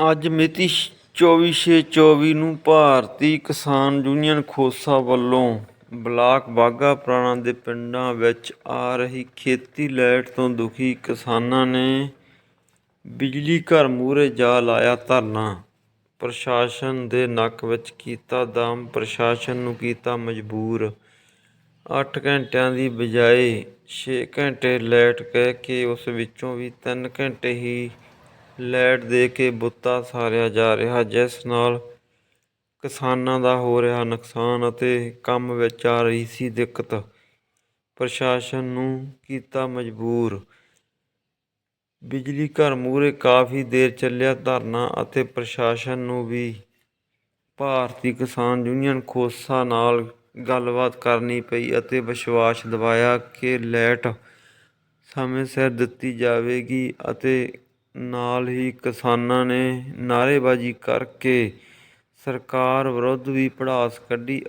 ਅੱਜ ਮਿਤੀ 24/6/24 ਨੂੰ ਭਾਰਤੀ ਕਿਸਾਨ ਯੂਨੀਅਨ ਖੋਸਾ ਵੱਲੋਂ ਬਲਾਕ ਬਾਘਾ ਪੁਰਾਣਾ ਦੇ ਪਿੰਡਾਂ ਵਿੱਚ ਆ ਰਹੀ ਖੇਤੀ ਲਾਈਟ ਤੋਂ ਦੁਖੀ ਕਿਸਾਨਾਂ ਨੇ ਬਿਜਲੀ ਘਰ ਮੂਹਰੇ ਜਾ ਲਾਇਆ ਧਰਨਾ। ਪ੍ਰਸ਼ਾਸਨ ਦੇ ਨੱਕ ਵਿੱਚ ਕੀਤਾ ਦਮ, ਪ੍ਰਸ਼ਾਸਨ ਨੂੰ ਕੀਤਾ ਮਜਬੂਰ। 8 ਘੰਟਿਆਂ ਦੀ ਬਜਾਏ 6 ਘੰਟੇ ਲਾਈਟ ਕਹਿ ਕੇ ਉਸ ਵਿੱਚੋਂ ਵੀ 3 ਘੰਟੇ ਹੀ ਲੈਟ ਦੇ ਕੇ ਬੁੱਤਾ ਸਾਰਿਆ ਜਾ ਰਿਹਾ, ਜਿਸ ਨਾਲ ਕਿਸਾਨਾਂ ਦਾ ਹੋ ਰਿਹਾ ਨੁਕਸਾਨ ਅਤੇ ਕੰਮ ਵਿੱਚ ਆ ਰਹੀ ਸੀ ਦਿੱਕਤ। ਪ੍ਰਸ਼ਾਸਨ ਨੂੰ ਕੀਤਾ ਮਜਬੂਰ। ਬਿਜਲੀ ਘਰ ਮੂਹਰੇ ਕਾਫੀ ਦੇਰ ਚੱਲਿਆ ਧਰਨਾ ਅਤੇ ਪ੍ਰਸ਼ਾਸਨ ਨੂੰ ਵੀ ਭਾਰਤੀ ਕਿਸਾਨ ਯੂਨੀਅਨ ਖੋਸਾ ਨਾਲ ਗੱਲਬਾਤ ਕਰਨੀ ਪਈ ਅਤੇ ਵਿਸ਼ਵਾਸ ਦਿਵਾਇਆ ਕਿ ਲੈਟ ਸਮੇਂ ਸਿਰ ਦਿੱਤੀ ਜਾਵੇਗੀ ਅਤੇ ਨਾਲ ਹੀ ਕਿਸਾਨਾਂ ਨੇ ਨਾਅਰੇਬਾਜ਼ੀ ਕਰਕੇ ਸਰਕਾਰ ਵਿਰੁੱਧ ਵੀ ਭੜਾਸ ਕੱਢੀ।